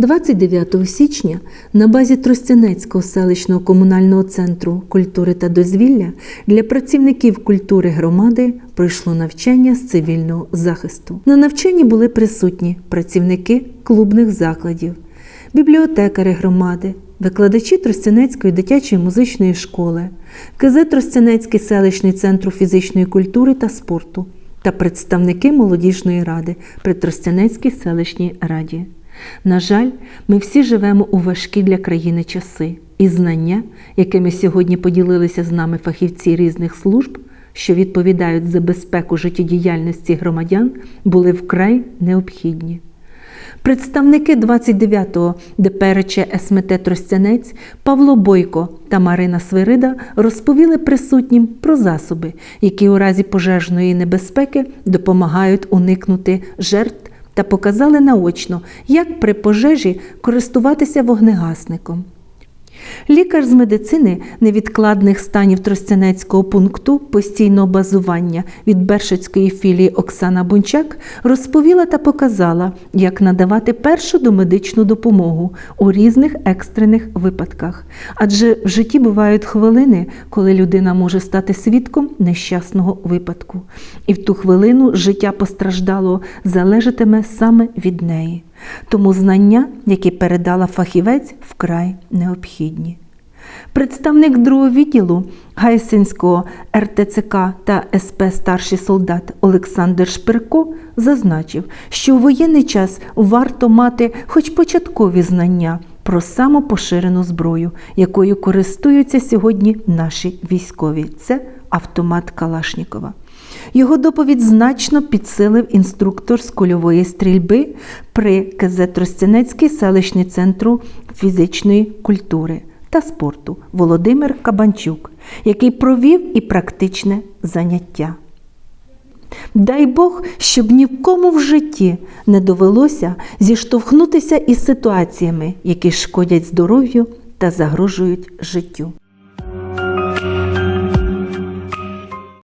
29 січня на базі Тростянецького селищного комунального центру культури та дозвілля для працівників культури громади пройшло навчання з цивільного захисту. На навчанні були присутні працівники клубних закладів, бібліотекари громади, викладачі Тростянецької дитячої музичної школи, КЗ Тростянецький селищний центр фізичної культури та спорту та представники молодіжної ради при Тростянецькій селищній раді. На жаль, ми всі живемо у важкі для країни часи, і знання, якими сьогодні поділилися з нами фахівці різних служб, що відповідають за безпеку життєдіяльності громадян, були вкрай необхідні. Представники 29-го ДПРЧ СМТ Тростянець Павло Бойко та Марина Свирида розповіли присутнім про засоби, які у разі пожежної небезпеки допомагають уникнути жертв та показали наочно, як при пожежі користуватися вогнегасником. Лікар з медицини невідкладних станів Тростянецького пункту постійного базування від Бершицької філії Оксана Бунчак розповіла та показала, як надавати першу домедичну допомогу у різних екстрених випадках. Адже в житті бувають хвилини, коли людина може стати свідком нещасного випадку. І в ту хвилину життя постраждалого залежатиме саме від неї. Тому знання, які передала фахівець, вкрай необхідні. Представник другого відділу Гайсинського РТЦК та СП старший солдат Олександр Шпирко зазначив, що у воєнний час варто мати хоч початкові знання про саму поширену зброю, якою користуються сьогодні наші військові. Це автомат Калашнікова. Його доповідь значно підсилив інструктор з кульової стрільби при КЗ Тростянецький селищний центру фізичної культури та спорту Володимир Кабанчук, який провів і практичне заняття. Дай Бог, щоб ні в кому в житті не довелося зіштовхнутися із ситуаціями, які шкодять здоров'ю та загрожують життю.